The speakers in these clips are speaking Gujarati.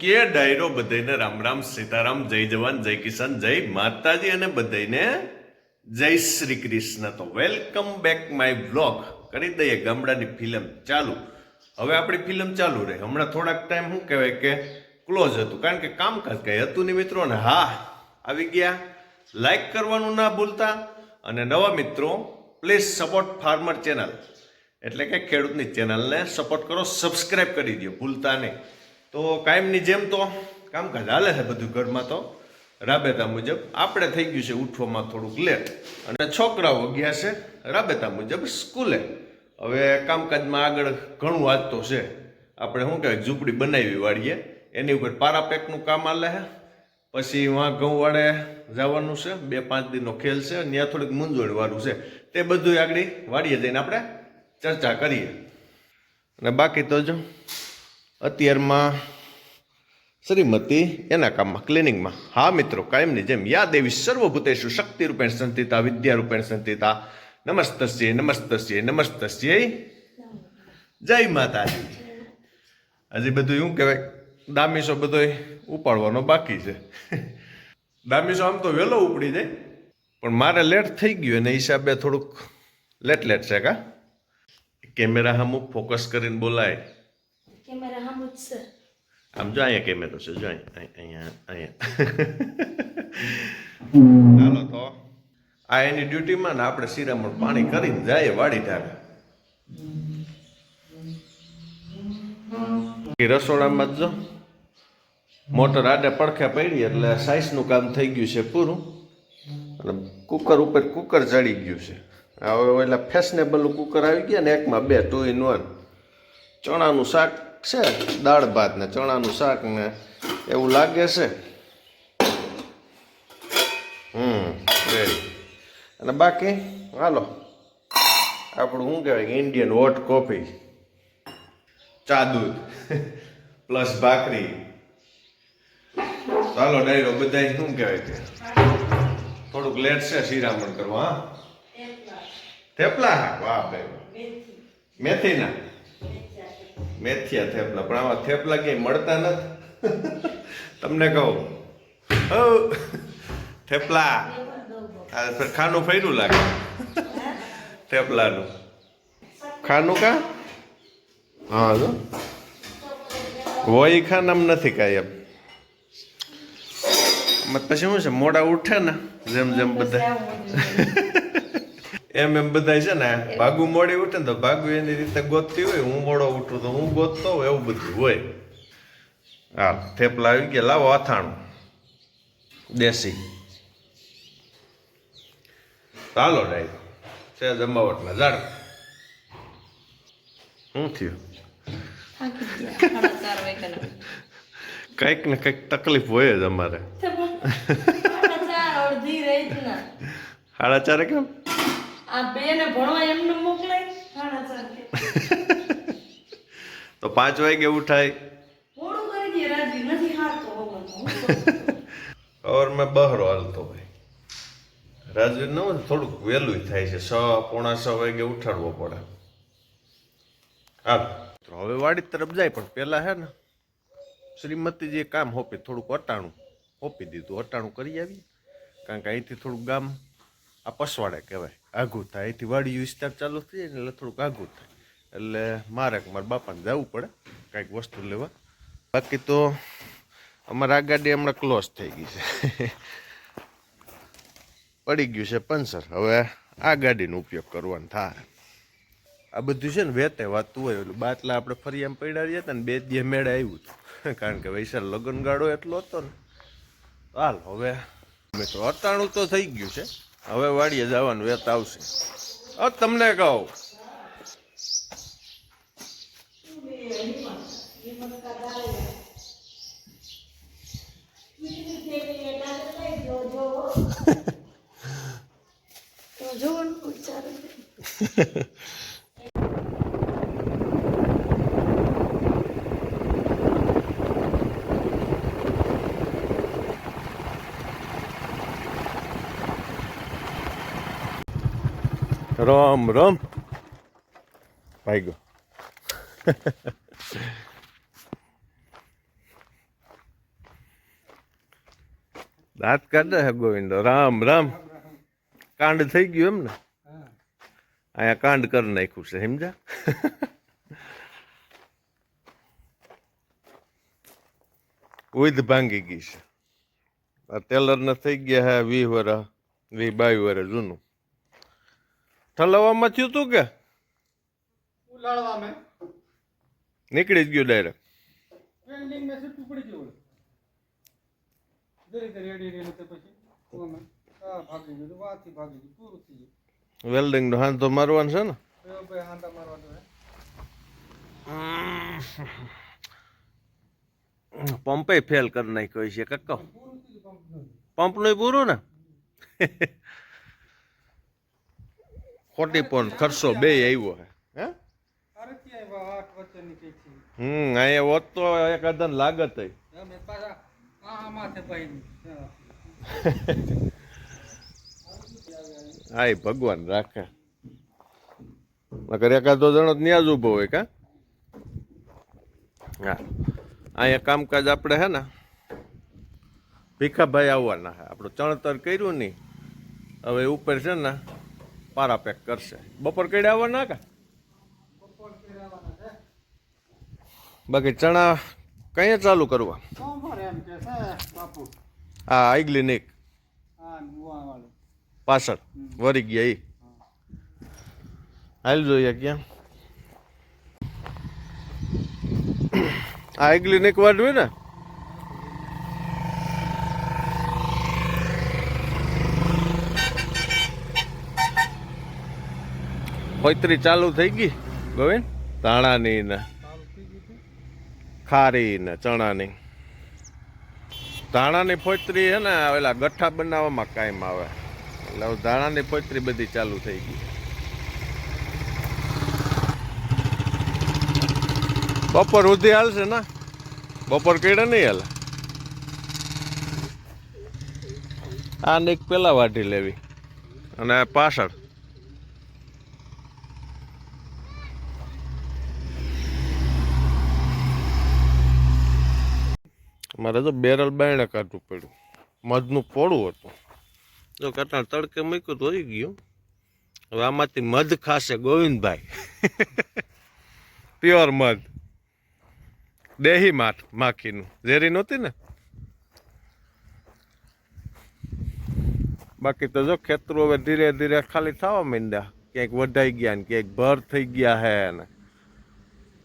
કે ડાયરો બધાને રામ રામ, સીતારામ, જય જવાન, જય કિસાન, જય માતાજી અને બધાને જય શ્રી કૃષ્ણ. તો વેલકમ બેક માય બ્લોગ કરી દઈએ ગામડાની ફિલ્મ ચાલુ. હવે આપણી ફિલ્મ ચાલુ રહે. હમણાં થોડાક ટાઈમ શું કહેવાય કે ક્લોઝ હતું. કારણ કે કામકાજ કંઈ હતું નહીં મિત્રો ને હા, આવી ગયા. લાઈક કરવાનું ના ભૂલતા. અને નવા મિત્રો પ્લીઝ સપોર્ટ ફાર્મર ચેનલ એટલે કે ખેડૂતની ચેનલને સપોર્ટ કરો સબસ્ક્રાઇબ કરી દો ભૂલતા નહીં. તો કાયમની જેમ તો કામકાજ હાલે છે બધું ઘરમાં તો. રાબેતા મુજબ આપણે થઈ ગયું છે ઉઠવામાં થોડુંક લેટ. અને છોકરાઓ ગયા છે રાબેતા મુજબ સ્કૂલે. હવે કામકાજમાં આગળ ઘણું વાંચતો છે. આપણે શું કહેવાય, ઝૂંપડી બનાવી વાળીએ. એની ઉપર પારાપેકનું કામ હાલે છે. પછી વાં ઘઉં વાળે જવાનું છે. બે પાંચ દિનનો ખેલ છે ત્યાં થોડીક મૂંઝવણ વાળું છે. તે બધું આગળ વાડીએ જઈને આપણે ચર્ચા કરીએ. અને બાકી તો જો અત્યારમાં શ્રીમતી, એના કામમાં, ક્લિનિંગમાં. હા મિત્રો, કાયમની જેમ યા દેવી સર્વભૂતેશુ શક્તિ રૂપેણ સંતિતા, વિદ્યા રૂપેણ સંતિતા. નમસ્તસ્ય નમસ્તસ્ય નમસ્તસ્ય. જય માતાજી. હજી બધું શું કહેવાય? દામીસો બધો ઉપાડવાનો બાકી છે. દામીસો આમ તો વહેલો ઉપડી જાય. પણ મારે લેટ થઈ ગયું અને હિસાબે થોડુંક લેટ લેટ છે કા? કેમેરા હમુક ફોકસ કરીને બોલાય. કેમેરા હમ જ છે. આમ જો અહીંયા કેમેરો છે, જો અહીંયા અહીંયા ચાલો તો, આ એની ડ્યુટીમાં ને આપણે શિરામણ પાણી કરીને જાય વાડી કે રસોડામાં જ જો. મોટર આડે પડખે પડી એટલે સાઈઝનું કામ થઈ ગયું છે પૂરું. અને કુકર ઉપર કુકર ચડી ગયું છે. હવે એટલે ફેશનેબલ કુકર આવી ગયા ને, એકમાં બે ટુ ઇન વન ચણાનું શાક છે? દાળ ભાત ને ચણાનું શાક ને એવું લાગે છે? હમ રેડી અને બાકી હાલો. આપણું શું કહેવાય? ઇન્ડિયન હોટ કોફી ચા દૂધ. પ્લસ ભાખરી. ચાલો ડાયરો બધા શું કહેવાય કે? થોડુંક લેટ છે શિરામણ કરવા હા? થેપલા. હા વાહ ભાઈ મેથીના. મેથિયા થેપલા. પણ આમાં થેપલા ક્યાંય મળતા નથી. તમને કહું. થેપલા. ખાનું ફર્યું લાગે. થેપલાનું. ખાનું કા? હા, જો. ઈ ખાનામ નથી કાંઈ એમ. આમાં પછી શું છે? મોડા ઉઠે ને, જેમ જેમ બધા. એમ એમ બધા છે ને ભાગુ મોડી ઉઠે ને તો ભાગુ એની રીતે ગોતતી હોય હું મોડો ઉઠું તો હું ગોતતો હોય એવું બધું હોય. હા થેપલા આવી ગયા લાવો અથાણું. દેશી. ચાલો ડાય છે જમાવટના ઝાડ. શું થયું? કંઈક ને કંઈક તકલીફ હોય જ અમારે. સાડા ચારે કેમ? આ બેને ભણવા એમને મોકલાય? સાડા ચાર કે તો પાંચ વાગે ઉઠાય. મોડું કરી દે રાજી. નથી હારતો હોવાનું હું કરું. ઓર મેં બહરો હાલતો ભાઈ રાજવી ન હોય થોડુંક વહેલું થાય છે. છ પોણા છ વાગે ઉઠાડવો પડે. હાલ. તો હવે વાડી તરફ જાય પણ પેલા હે ને શ્રીમતીજીએ કામ હોપી થોડુંક અટાણું હોપી દીધું. અટાણું કરી આવી કારણ કે અહીંથી થોડુંક ગામ આ પસવાડે કહેવાય. આઘું થાય. અહીંથી વાડી વિસ્તાર ચાલુ થઈ જાય એટલે થોડુંક આઘું થાય. એટલે મારે મારા બાપાને જવું પડે, કાંઈક વસ્તુ લેવા. બાકી તો અમારા આ ગાડી હમણાં ક્લોઝ થઈ ગઈ છે. પડી ગયું છે પંચર. હવે આ ગાડીનો ઉપયોગ કરવાનો થાય. આ બધું છે ને વેતે વાતું હોય એટલે બાટલા આપણે ફરી એમ પડ્યા રહ્યા હતા ને બે દિવસ મેળે આવ્યું હતું. કારણ કે વૈશાલ લગ્ન ગાળો એટલો હતો ને. હાલ, હવે મિત્રો અટાણું તો થઈ ગયું છે. હવે વાડીએ જવાનું વેત આવશે. હવે તમને કહું. તો જોવાનું રામ રામ. ભાઈ ગયો દાંત કાઢે હે ગોવિંદ. રામ રામ. કાંડ થઈ ગયું એમ ને અહીંયા કાંડ કરી નાખ્યું છે સમજા ઉધ ભાંગી ગઈ છે. આ ટેલરને થઈ ગયા હે વીસ વર્ષ વીસ બાવીસ વર્ષ જૂનું. ઠલવવામાં થયું તું કે? ઉલાળવા મેં. નીકળી જ ગયું ડાયરેક્ટ ટ્રેન્ડિંગ મેં છૂટું પડી ગયું દરેક રેડી રેડી તો પછી આ ભાગી ગયું વાથી ભાગી ગયું પૂરું થઈ ગયું. વેલ્ડિંગ નો હાથ મારવાનો છે ને? ભાઈ હાંડા મારવાનો પંપે ફેલ કરી નાખ્યો છે કક્કો પંપનું પૂરું ને? ખોટી પણ ખર્ચો બે આવ્યો હે. હે? અરે ત્યાં આવ્યા આઠ વચ્ચેની કઈ છે હમ અહીંયા હોત તો એક અદન લાગત હા. એ ભગવાન રાખે. નકર એકાદો જણો ન્યાજ ઊભો હોય કા? હા. અહીંયા કામકાજ આપણે હે ને ભીખાભાઈ આવવાના હે. આપણું ચણતર કર્યું નહીં હવે ઉપર છે ને પારા પેક કરશે. બપોર કઈ આવવાના કા બાકી ચણા કઈ ચાલુ કરવા? આ આગલી નીક હા પાછળ. વરી ગયા એ હાલ જોઈએ ક્યાં. આ આગલી નીક વાડવી ને? હોયત્રી ચાલુ થઈ ગઈ, ગોવિંદ? ધાણાની ને ખારી ને ચણાની. ધાણાની ફોતરી છે ને, ઓલા ગઠ્ઠા બનાવવામાં કાયમ આવે. એટલે ધાણાની ફોતરી બધી ચાલુ થઈ ગઈ. બપોર સુધી હાલશે ને? બપોર કેડે નહીં હાલે? આ નીક પેલા વાઢી લેવી. અને પાછળ? મારે તો બેરલ બાયણે કાઢવું પડ્યું. મધનું પોળું હતું. જો કટાણ તડકે મૂક્યું તો હોઈ ગયું. હવે આમાંથી મધ ખાશે ગોવિંદભાઈ. પ્યોર મધ. દેહી માઠ માખીનું. ઝેરી નહોતી ને? બાકી તો જો ખેતરો હવે ધીરે ધીરે ખાલી થવા માંડ્યા. ક્યાંક વઢાઈ ગયા ને ક્યાંક ભર થઈ ગયા હે ને.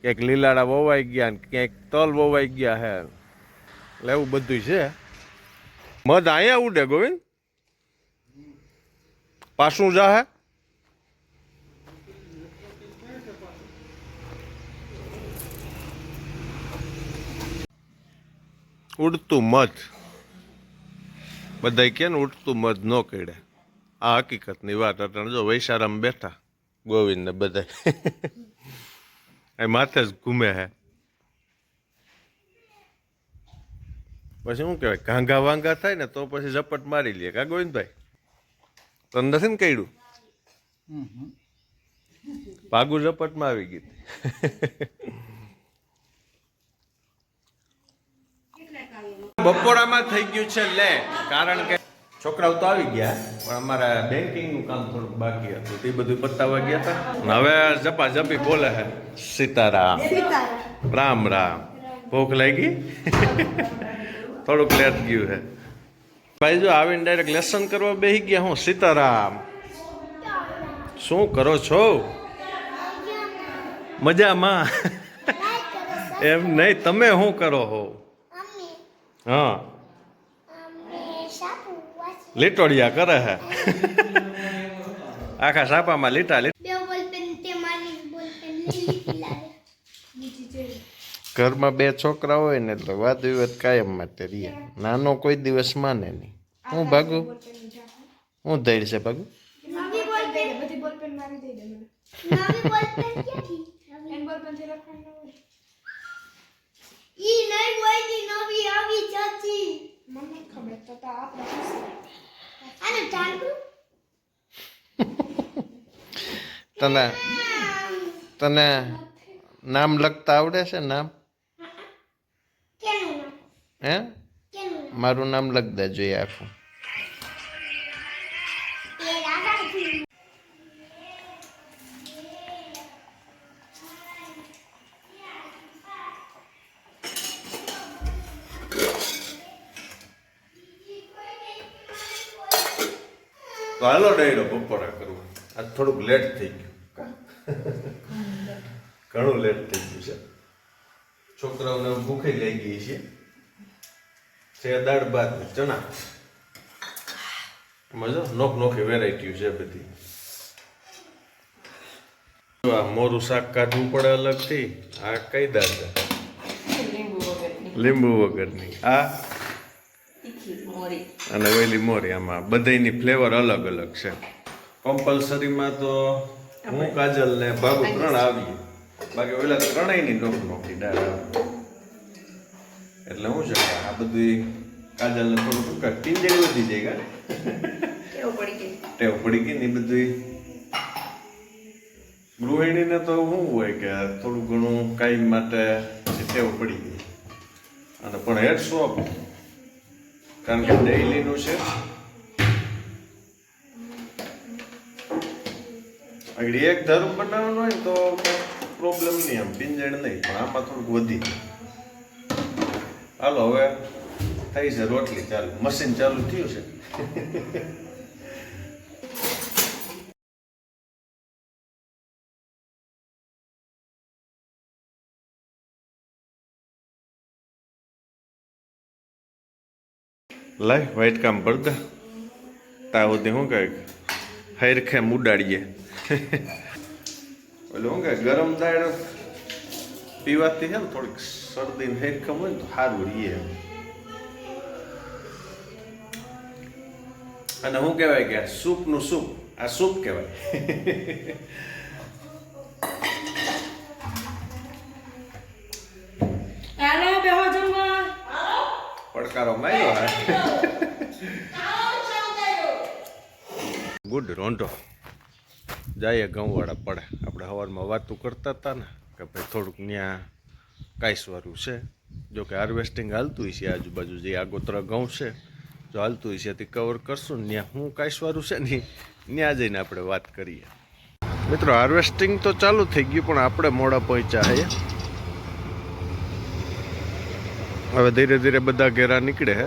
ક્યાંક લીલાડા વવાઈ ગયા ને ક્યાંક તલ વવાઈ ગયા હે એટલે એવું બધું છે. મધ અહીંયા ઉડે ગોવિંદ? પાછું જાહે ઉડતું મધ. બધાય કે ને ઉડતું મધ ન કેડે. આ હકીકતની વાત અટણ જો વૈશારામ બેઠા ગોવિંદ ને બધા એ માથે જ ઘૂમે હે. પછી શું કહેવાય? ઘાંઘા વાંઘા થાય ને તો પછી ઝપટ મારી લે. કા ગોવિંદભાઈ? તને નથી ને કહ્યું હમ હમ ઝપટમાં આવી ગઈ. બપોરામાં થઈ ગયું છે લે. કારણ કે છોકરાઓ તો આવી ગયા પણ અમારે બેન્કિંગનું કામ થોડુંક બાકી હતું. તે બધું પતાવવા ગયા હતા. હવે જપા જપી બોલે છે સીતારામ. રામ રામ. ભૂખ લાગી? થોડુંક લેટ ગયું છે ભાઈ, જો આવીને ડાયરેક્ટ લેસન કરવા બેસી ગયા હું, સીતારામ. શું કરો છો? મજામાં? એમ નહીં, તમે શું કરો હો? હા. લીટોડિયા કરે હે. આખા સાપામાં લીટા લીટા બે બોલપેન તે મારી બોલપેન લીલી પીલા ઘરમાં બે છોકરા હોય ને એટલે વાદ વિવાદ કાયમ માટે રહે. નાનો કોઈ દિવસ માને નહીં. હું ભાગું? હું ધૈર છે ભાગું? તને તને નામ લખતા આવડે છે? નામ? હે? મારું નામ લખ દેજો એ આખું. એ હાલો ડાયરો બપોરા કરવું આજ થોડુંક લેટ થઈ ગયું. ઘણું લેટ થઈ ગયું છે. છોકરાઓને ભૂખે લઈ ગઈ છે છે દાળ ભાત ચણા. મજો નોખ નોખી વેરાયટી છે બધી. આ મોરું શાક કાઢવું પડે અલગથી આ કઈ દાળ છે? લીંબુ વગરની. આ? અને ઓઈલી મોરી આમાં. બધાયની ફ્લેવર અલગ અલગ છે. કમ્પલસરીમાં તો હું કાજલ ને બાબુ ત્રણ આવીએ. બાકી ઓલા ત્રણેયની નોખ નોખી દાળ આવે. એટલે હું છે આ બધી કાજલ ને થોડું ટૂંકા ટીંજેરી વધી જાય કા? કેવું પડી ગઈ. ટેવ પડી ગઈ ને બધી ગૃહિણીને તો શું હોય કે થોડું ઘણું કાંઈ માટે ટેવ પડી ગઈ. અને પણ હેડ શોપ કારણ કે ડેઈલીનું છે. આગળ એક ધર્મ બનાવવાનું હોય તો પ્રોબ્લેમ નહીં આમ પિંજણ નહીં પણ આમાં થોડુંક વધી હાલો હવે થઈ છે રોટલી ચાલુ. મશીન ચાલુ થયું છે. લાય વાઈટ કામ પડતા તા સુધી શું કહે હૈરખે ઉડાડીએ. એટલે શું કહે ગરમ દાળ પીવાથી છે ને થોડીક શરદી ને હૈરખમ હોય ને તો સારું રહીએ. અને શું કહેવાય કે સૂપનું સૂપ આ સૂપ કહેવાય પડકારો માર્યો ગુડ રોંઢો જઈએ ઘઉંવાળા પડે આપણે સવારમાં વાતું કરતા હતા ને કે ભાઈ થોડુંક ત્યાં કાંઈસવારું છે. જો કે હાર્વેસ્ટિંગ હાલતું છે, આજુબાજુ જે આગોતરા ઘઉં છે, જો હાલતું છે તે કવર કરશું ને ત્યાં હું કાંઈસવારું છે ને ત્યાં જઈને આપણે વાત કરીએ. મિત્રો, હાર્વેસ્ટિંગ તો ચાલુ થઈ ગયું, પણ આપણે મોડા પહોંચ્યા હે. હવે ધીરે ધીરે બધા ઘેરા નીકળે હે.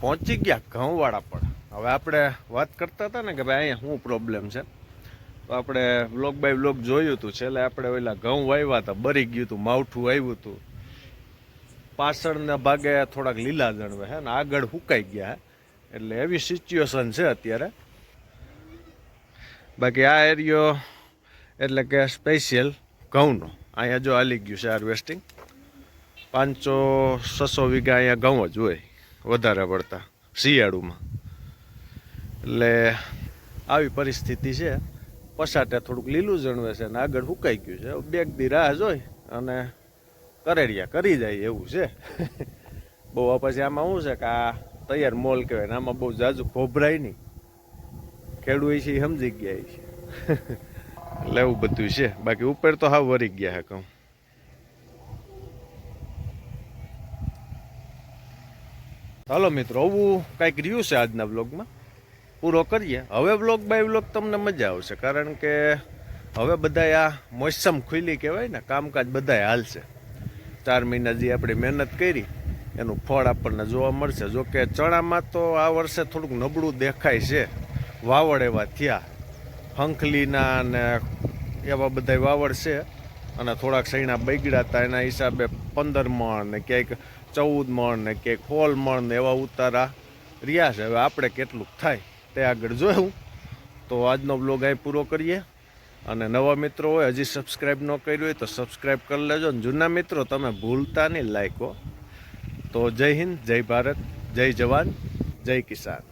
પહોંચી ગયા ઘઉં વાળા પણ. હવે આપણે વાત કરતા હતા ને કે ભાઈ અહીંયા શું પ્રોબ્લેમ છે? તો આપણે બ્લોક બાય બ્લોક જોયું હતું છેલ્લે આપણે ઓલા ઘઉં વાવ્યા હતા, બરી ગયું હતું માવઠું આવ્યું હતું પાછળના ભાગે થોડાક લીલા જણવે હે ને, આગળ હુકાઈ ગયા એટલે એવી સિચ્યુએશન છે અત્યારે. બાકી આ એરિયો એટલે કે સ્પેશિયલ ઘઉંનો. અહીંયા જો હાલી ગયું છે હાર્વેસ્ટિંગ પાંચસો, છસો વીઘા અહીંયા ઘઉં જ હોય, વધારે પડતા શિયાળુમાં. એટલે આવી પરિસ્થિતિ છે. પસાટે થોડુંક લીલું જણવે છે અને આગળ હુકાઈ ગયું છે. બેગ દી રાહ જોઈ અને કરેડિયા કરી જાય એવું છે. બહુ પછી આમાં શું છે કે આ તૈયાર મોલ કહેવાય ને આમાં બહુ જાજુ ખોભરાય નહીં. ખેડૂત છે એ સમજી ગયા છે. એટલે એવું બધું છે. બાકી ઉપર તો હાવ વરી ગયા હે કહું. હાલો મિત્રો આવું કાંઈક રહ્યું છે આજના બ્લોગમાં પૂરો કરીએ. હવે વ્લોગ બાય વ્લોગ તમને મજા આવશે, કારણ કે હવે બધા આ મોસમ ખુલ્લી કહેવાય ને, કામકાજ બધાય હાલશે. ચાર મહિના જે આપણે મહેનત કરી, એનું ફળ આપણને જોવા મળશે. જો કે ચણામાં તો આ વર્ષે થોડુંક નબળું દેખાય છે. વાવડ એવા થયા. હંખલીના ને એવા બધા વાવડ છે. અને થોડાક સૈણા બગડ્યા હતા એના હિસાબે પંદર મણ ને ક્યાંક ચૌદ મણ ને ક્યાંક સોળ મણ ને એવા ઉતારા રહ્યા છે. હવે આપણે કેટલુંક થાય. તે આગળ જોયું. તો આજનો બ્લોગ અહીં પૂરો કરીએ. અને નવા મિત્રો હોય, હજી સબસ્ક્રાઈબ ન કર્યું હોય તો સબસ્ક્રાઈબ કરી લેજો. અને જૂના મિત્રો તમે ભૂલતા નહીં લાયકો તો જય હિન્દ, જય ભારત, જય જવાન, જય કિસાન.